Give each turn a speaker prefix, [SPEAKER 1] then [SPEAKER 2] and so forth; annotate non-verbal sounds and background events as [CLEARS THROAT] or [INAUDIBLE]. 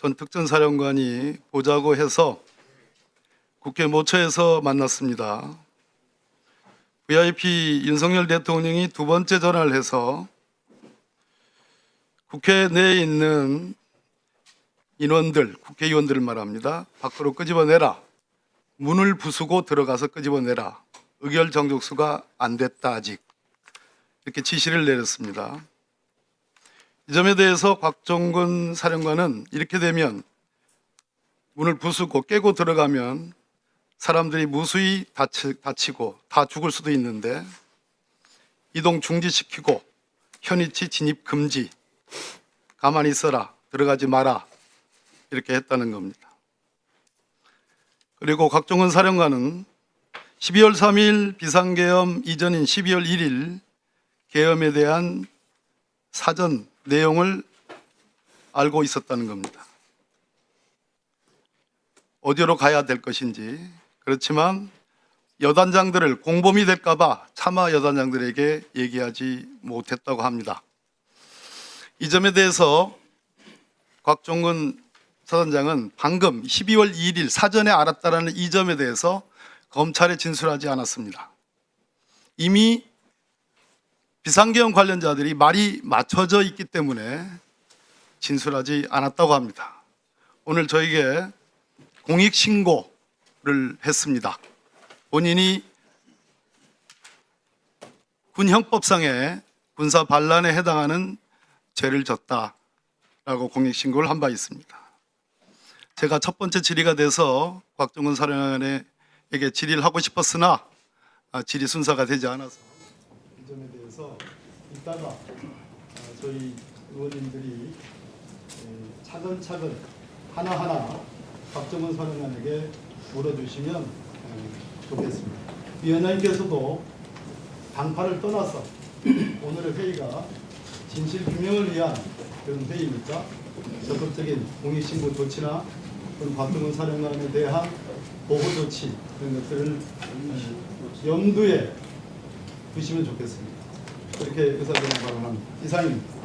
[SPEAKER 1] 전 특전사령관이 보자고 해서 국회 모처에서 만났습니다. VIP 윤석열 대통령이 두 번째 전화를 해서 국회 내에 있는 인원들, 국회의원들을 말합니다. 밖으로 끄집어내라. 문을 부수고 들어가서 끄집어내라. 의결 정족수가 안 됐다 아직. 이렇게 지시를 내렸습니다. 이 점에 대해서 곽종근 사령관은 이렇게 되면 문을 부수고 깨고 들어가면 사람들이 무수히 다치, 다치고 다 죽을 수도 있는데 이동 중지시키고 현위치 진입 금지 가만히 있어라 들어가지 마라 이렇게 했다는 겁니다. 그리고 곽종근 사령관은 12월 3일 비상계엄 이전인 12월 1일 계엄에 대한 사전 내용을 알고 있었다는 겁니다. 어디로 가야 될 것인지 그렇지만 여단장들을 공범이 될까봐 차마 여단장들에게 얘기하지 못했다고 합니다. 이 점에 대해서 곽종근 사단장은 방금 12월 2일 사전에 알았다라는 이 점에 대해서 검찰에 진술하지 않았습니다. 이미 비상계엄 관련자들이 말이 맞춰져 있기 때문에 진술하지 않았다고 합니다. 오늘 저에게 공익 신고를 했습니다. 본인이 군 형법상의 군사 반란에 해당하는 죄를 졌다라고 공익 신고를 한 바 있습니다. 제가 첫 번째 질의가 돼서 곽종근 사령관에게 질의를 하고 싶었으나 아, 질의 순서가 되지 않아서 이 점에 대해서 이따가 아, 저희 의원님들이 에, 차근차근 하나하나 박정은 사령관에게 물어주시면 에, 좋겠습니다. 위원장님께서도 당파를 떠나서 [CLEARS THROAT] 오늘의 회의가 진실 규명을 위한 그런 회의니까 적극적인 공익신고 조치나 박정은 사령관에 대한 보호 조치 그런 것들을 에, 염두에 두시면 좋겠습니다. 그렇게 의사결정 발언합니다. 이상입니다.